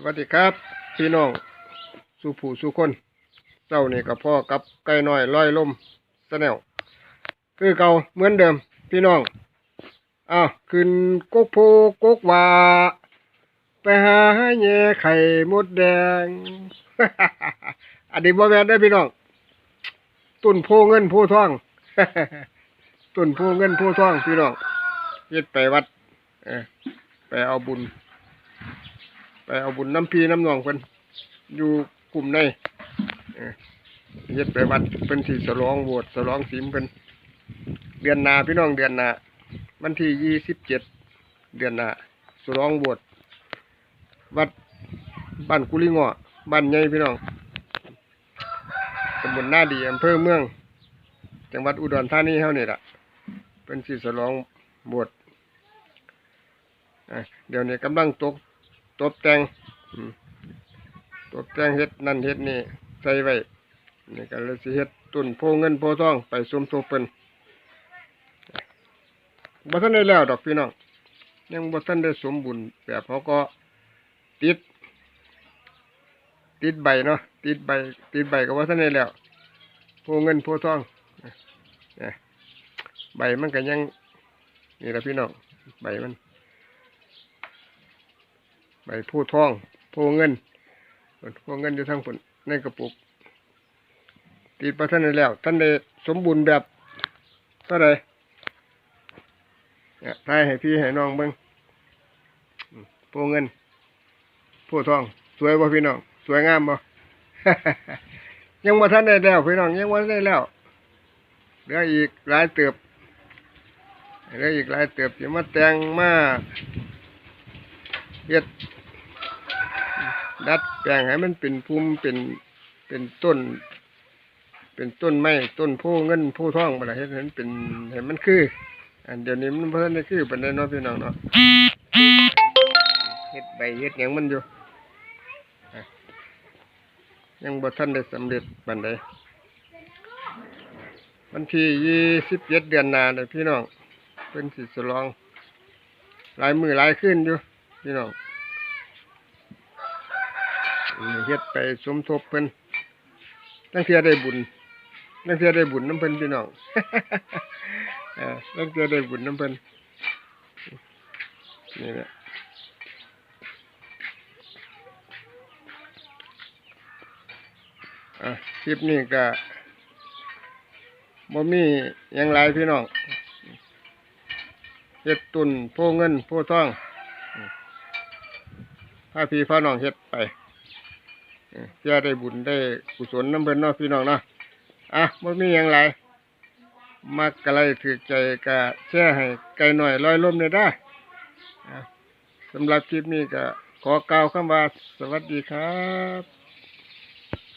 สวัสดีครับพี่น้องสู่ผู้สู่คนเจ้านี่กับพ่อกับไก่น้อยลอยลมสแนวคือเก่าเหมือนเดิม พี่น้องอ้าวขึ้นกกโพกกว่า ไปหาแย่ไข่มดแดง อันนี้บ่แม่นได้พี่น้องตุ่นโพเงินโพทองตุ่นโพเงินโพทองพี่น้องเฮ็ดไปวัด เออไปเอาบุญ ไปเอาบุญน้ำพีน้ำนองเพิ่นอยู่กลุ่มในเฮ็ดไปวัดเพิ่นสิฉลองโบสถ์ฉลองศีลเพิ่นเดือนนาพี่น้องเดือนนาวันที่ยี่สิบเจ็ดเดือนนาฉลองโบสถ์วัดบ้านกุลิงอบ้านใหญ่พี่น้องตำบลนาดีอำเภอเมือง จังหวัดอุดรธานีเฮานี่ล่ะเพิ่นสิฉลองโบสถ์อะเดี๋ยวนี้กำลังตก ตบแต่งตบแต่งเฮ็ดนั่นเฮ็ดนี่ใส่ไว้นี่ก็เลยสิเฮ็ดตุนโพเงินโพทองไปสมทบเพิ่นบ่ทันได้แล้วดอกพี่น้องยังบ่ทันได้สมบูรณ์แบบเขาก็ติด ติดใบเนาะติดใบ ติดใบก็บ่ทันได้แล้วโพเงินโพทองใบมันก็ยังนี่ละพี่น้องใบมัน ใบผู้ทองผู้เงินผู้เงินอยู่ทั้งผลในกระปุก ติดประท่านแล้ว ท่านได้สมบูรณ์แบบเท่าไรเนี่ยทายให้พี่ให้น้องเบิ้งผู้เงิน ผู้ทอง สวยบ่พี่น้อง สวยงามบ่ยังบ่ท่านได้แล้วพี่น้องยังบ่ทันได้แล้วเหลืออีกหลายเติบเหลืออีกหลายเติบจะมาแต่งมาเฮ็ด ดัดแปลงให้มันเป็นภูมิเป็นเป็นต้น เป็นต้นไม้ต้นโพเงินโพทองบ่ล่ะเฮ็ดให้มันเป็นให้มันคือ อันเดี๋ยวนี้มันบ่ทันได้คือปานใดเนาะพี่น้องเนาะเฮ็ดใบเฮ็ดหยังมันอยู่ยังบ่ทันได้สำเร็จปานใดวันที่27เดือนหนาเด้อพี่น้องเพิ่นสิฉลอง หลายมือหลายคืนอยู่พี่น้อง เฮ็ดไปสมทบเพิ่นตั้งเทียได้บุญตั้งเทียได้บุญน้ำเพิ่นพี่น้องเออตั้งเทียได้บุญน้ำเพิ่นนี่แหละคลิปนี้ก็บ่มีหยังหลายพี่น้องเฮ็ดตุนโพเงินโพทองอืมพาพี่พาน้องเฮ็ดไป เอ้อเพื่อได้บุญได้กุศลน้ำเพิ่นเนาะพี่น้องเนาะอะมันมีอย่างไรมักกะไรถือใจกะแช่ให้ไกลหน่อยลอยลมเนี่ยได้สำหรับคลิปนี้ก็ขอกล่าวคำว่าสวัสดีครับ